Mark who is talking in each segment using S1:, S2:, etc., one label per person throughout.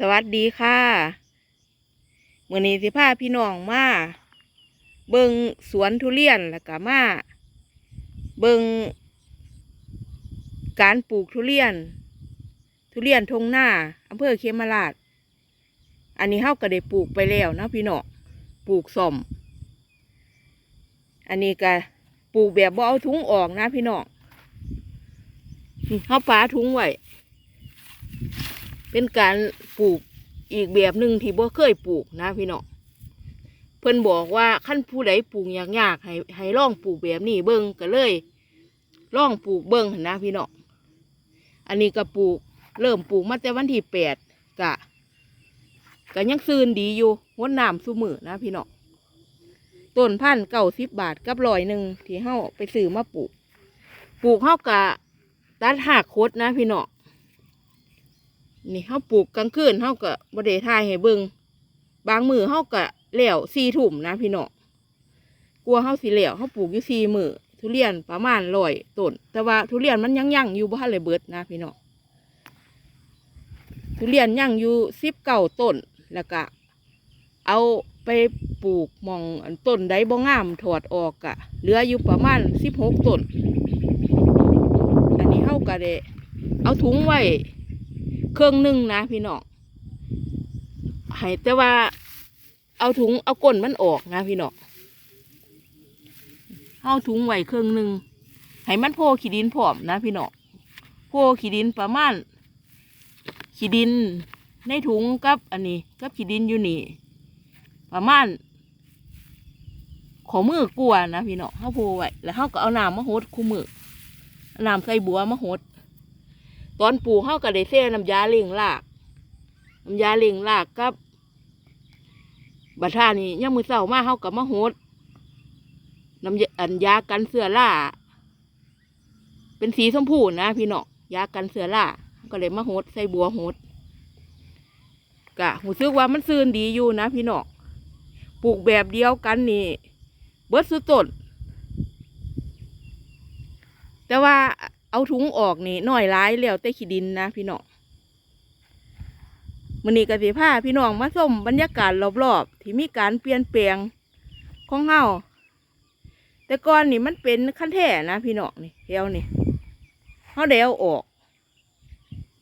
S1: สวัสดีค่ะมื่อนี้สิพาพี่น้องมา เบิงสวนทุเรียนแล้วก็มา เบิงการปลูกทุเรียน ทุเรียนทงหน้าอำเภอเขมราช อันนี้เฮาก็ได้ปลูกไปแล้วนะพี่น้องปลูกสมอันนี้ก็ปลูกแบบบ่เอาถุงออกนะพี่น้องเฮาปาถุงไว้ เป็นการปลูกอีกแบบหนึ่งที่บ่เคยปลูกนะพี่น้องเพิ่นบอกว่าขั้นผู้ใดปลูกยากๆให้ให้ลองปลูกแบบนี้เบิ่งก็เลยลองปลูกเบิ่งนะพี่น้องอันนี้ก็ปลูกเริ่มปลูกมาแต่วันที่แปดกะก็ยังซืนดีอยู่งดน้ำซุมือนะพี่น้องต้นพันเก้าสิบบาทกับร้อยหนึ่งที่เฮาไปซื้อมาปลูก ปลูกเฮากะตัดหักโคดนะพี่น้อง นี่เฮาปลูกกลางคืนเฮาก็บ่ได้ทายให้เบิงบางมือเฮาก็แล้วสี่ทุ่มนะพี่น้องกลัวเฮาสิแล้วเฮาปลูกอยู่สี่มือทุเรียนประมาณร้อยต้นแต่ว่าทุเรียนมันยังยังอยู่บ่ทันเลยเบิดนะพี่น้องทุเรียนยังอยู่สิบเก้าต้นแล้วก็เอาไปปลูกมองต้นใดบ่งามถอดออกกะเหลืออยู่ประมาณสิบหกต้น อันนี้เฮาก็ได้เอาถุงไว้ เครื่องหนึ่งนะพี่น้องให้แต่ว่าเอาถุงเอาก้นมันออกนะพี่น้องเอาถุงไว้เครื่องหนึ่งให้มันโพขี้ดินผอมนะพี่น้องโพขี้ดินประมาณขี้ดินในถุงกับอันนี้กับขี้ดินอยู่นี่ ประมาณขอมือกลัวนะพี่น้องเขาโพไว้แล้วเขาก็เอาน้ำมาหดคู่มือเอาน้ำใส่บัวมาหด ตอนปลูกเขาก็ได้เส้น้ำยาเลี้ยงรากน้ำยาเลี้ยงรากกับบัดท่านี่ยังมือเศร้ามาเขากับมะโหดน้ำยาอันยากันเสือล่าเป็นสีชมพูนะพี่น้องยากันเสือล่าก็เลยมาโหดใส่บัวโหดกะหูซึกว่ามันซื่นดีอยู่นะพี่น้องปลูกแบบเดียวกันนี่ เบิร์ดสุดต้นแต่ว่า เอาถุงออกนี่น้อยร้ายแล้วแต่ขี้ดินนะพี่น้องมันนี้กสิพาพี่น้องมาส้มบรรยากาศรอบๆที่มีการเปลี่ยนแปลงของเฮาแต่ก่อนนี่มันเป็นขั้นแท่นะพี่น้องนี่เดียวนี่เฮาเดเอาออก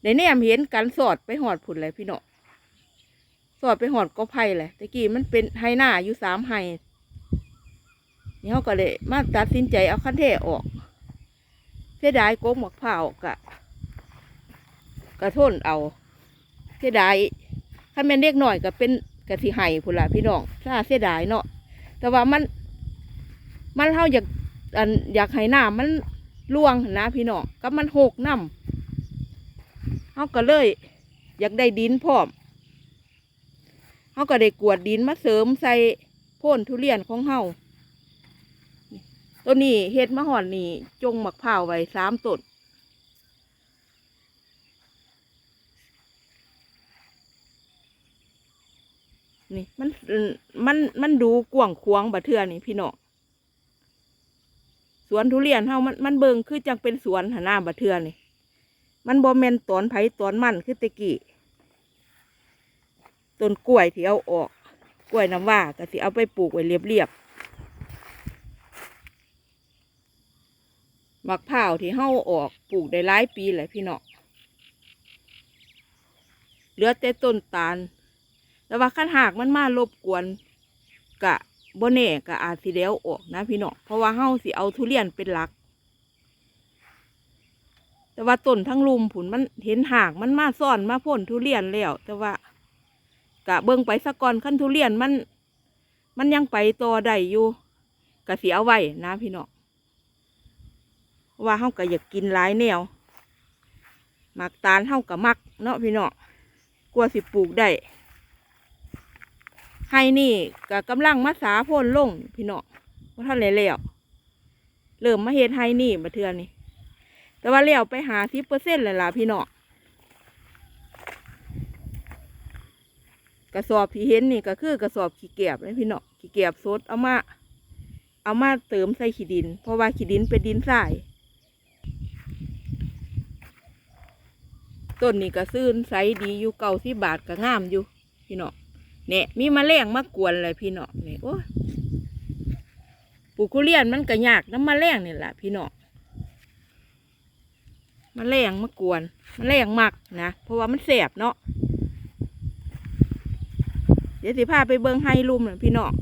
S1: ในแนมเห็นกันสอดไปหอดผุนเลยพี่น้องสอดไปหอดก็ไผ่เลยตะกี้มันเป็นไฮหน้าอยู่สามไฮนี่เขาก็เลยมาตัดสินใจเอาขั้นแท่ออก สียดายโกงหมกเผากะกระทนเอาเสียดายถ้าแม่นเล็กหน่อยก็เป็นกะสิไห้พุ่นละพี่น้องถ้าเสียดายเนาะแต่ว่ามัน มันเท่าอยากอันอยากให้น้ำมันล่วงนะพี่น้องก็มันหกน้ำเขาก็เลย อยากได้ดินพร้อมเขาก็ได้กวดดินมาเสริมใส่พ่นทุเรียนของเฮา ตัวนี้เฮ็ดมะฮอนนี่จงหมักเผาไว้สามต้นนี่มันมันมันดูกว้างขวงบะเทือนี่พี่น้องสวนทุเรียนเฮามันมันเบิงคือจังเป็นสวนหน้าบะเทือนี่ มันบ่แม่นตอนไผตอนมันคือตะกี้ต้นกล้วยที่เอาออก กล้วยน้ำว่าก็สิเอาไปปลูกไว้เรียบๆ มักเผาที่เฮาออกปลูกได้หลายปีแหละพี่เน้องเหลือแต่ต้นตาล แต่ว่าขั้นหากมันมารบกวนกะโบเน่กะอาจสิเดียวออกนะพี่เน้องเพราะว่าเฮาสิเอาทุเรียนเป็นหลัก แต่ว่าต้นทั้งลุมผุนมันเห็นหากมันมาซ่อนมาพ่นทุเรียนแล้วแต่ว่ากะเบิ่งไปสะก่อนขั้นทุเรียนมัน มันยังไปต่อได้อยู่กะสิเอาไว้นะพี่เน้อง ว่าเฮาก็อยากกินหลายแนวหมักตาลเฮาก็มักเนาะพี่เน้องกลัวสิปลูกได้ให้นี่ก็กำลังมาสาพ่นลงพี่เน้องว่าท่านเลยแล้วเริ่มมาเฮ็ดให้นี่มาเทือนนี่แต่ว่าแล้วไปหาสิบเปอร์เซ็นต์เลยล่ะพี่เน้องกระสอบที่เห็นนี่ก็คือกระสอบขี้เกียบเลยพี่เน้องขี้เกียบสดเอามา เอามาเติมใส่ขี้ดิน เพราะว่าขี้ดินเป็นดินทราย ต้นนี่ก็ซื่นใสดีอยู่เก่าที่บาทก็งามอยู่ พี่เน้องเนี่ยมีมแมลงมากวนเลยพี่เน้องเนี่ยโอ้ปลูกทุเรียนมันก็ยากน้ำแมลงนี่แหละพี่เน้องแมลงมากวนมแมลงมักนะเพราะว่ามันแสบเนาะเดี๋ยวสิพาไปเบิ้งไฮลุมนะพี่เน้อง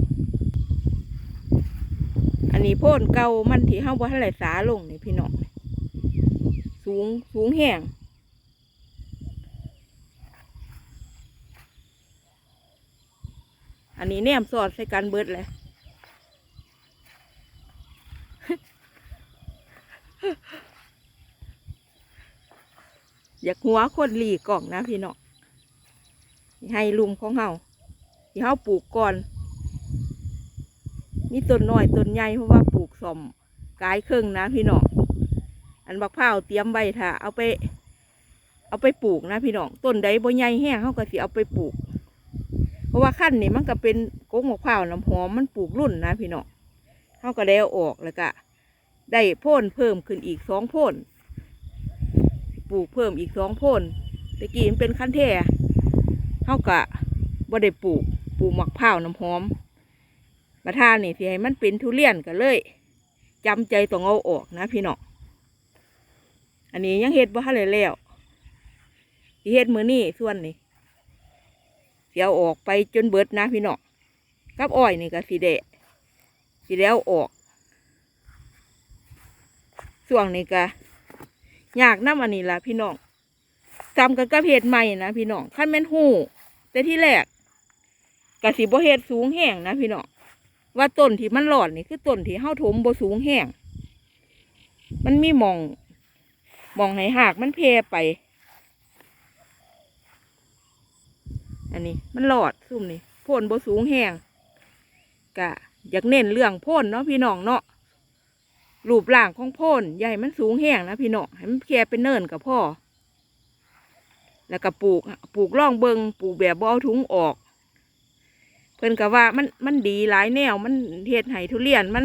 S1: อันนี้โพ่นเก่ามันที่เฮาบ่ทันไหลสาลงนี่พี่เน้องสูงสูงแห้ง อันนี้แนมสอดใส่กันเบิดเลยอยากหัวคนหลีกล่องนะพี่น้องให้ลุมของเฮาที่เฮาปลูกก่อน มีต้นน้อยต้นใหญ่เพราะว่าปลูกสมกายครึ่งนะพี่น้อง อันบักพร้าเตรียมไว้ถ้าเอาไป เอาไปปลูกนะพี่น้อง ต้นใดบ่ใหญ่แห้งเฮาก็สิเอาไปปลูก เพราะว่าขั้นนี่มันก็เป็นกงมะพร้าวน้ำหอมมันปลูกรุ่นนะพี่น้องเขาก็แล้วออกแล้วก็ได้พ่นเพิ่มขึ้นอีกสองพ่นปลูกเพิ่มอีกสองพ่นตะกี้มันเป็นขั้นแท่เขาก็บ่ได้ปลูกปลูกมะพร้าวน้ำหอมมาทานนี่ที่ให้มันเป็นทุเรียนกันเลยจำใจต้องเอาออกนะพี่น้องอันนี้ยังเฮ็ดบ่ทันเลยแล้วที่เฮ็ดมือนี่ส่วนนี้ เสียวออกไปจนเบิดนะพี่น้องกับอ้อยนี่ก็สีแดะสีแล้วออกส่วงนี้ก็ยากน้ำอันนี้ละพี่น้องจำกันกับเห็ดใหม่นะพี่น้องขั้นแม่นหูแต่ที่แรกกะสีบ่เห็ดสูงแห้งนะพี่น้องว่าต้นที่มันหลอดนี่คือต้นที่เฮาถมบ่สูงแห้งมันมีมองมองให้หากมันเพไป นนี้มันหลอดซุ่มนี่พ่นบ่สูงแห้งกะอยากเน้นเรื่องพ่นเนาะพี่น้องเนาะรูปร่างของพ่นใหญ่มันสูงแห้งนะพี่น้องให้มันแค่เป็นเนินกับพ่อ แล้วก็ปลูกปลูกร่องเบิงปลูกแบบบ่เอาถุงออก เพิ่นก็ว่ามันมันดีหลายแนว มันเฮ็ดให้ทุเรียนมัน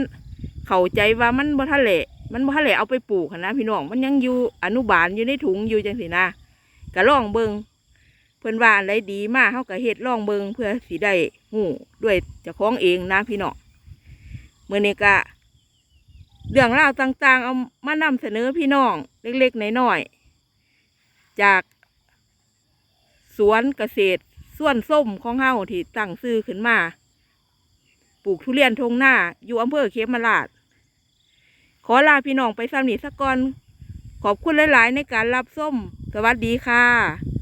S1: เข้าใจว่ามันบ่ทะเลมันบ่ทะเลเอาไปปลูกนนะพี่น้องมันยังอยู่อนุบาลอยู่ในถุงอยู่จังสินะก็ร่องเบิง เพิ่อนว่าอะไรดีมากเขาก็เฮ็ดล่องเบิงเพื่อสิได้หูด้วยเจ้าของเองนะพี่น้องเมื่อนี้ก็เรื่องราวต่างๆ เอามานำเสนอพี่น้อง เล็กๆน้อยๆจากสวนเกษตรส่วนส้มของเฮาที่ตั้งซื้อขึ้นมา ปลูกทุเรียนทงหน้า อยู่อำเภอเขมราชขอลาพี่น้องไปสำนีสักก่อน ขอบคุณหลาย ๆ ในการรับส้ม สวัสดีค่ะ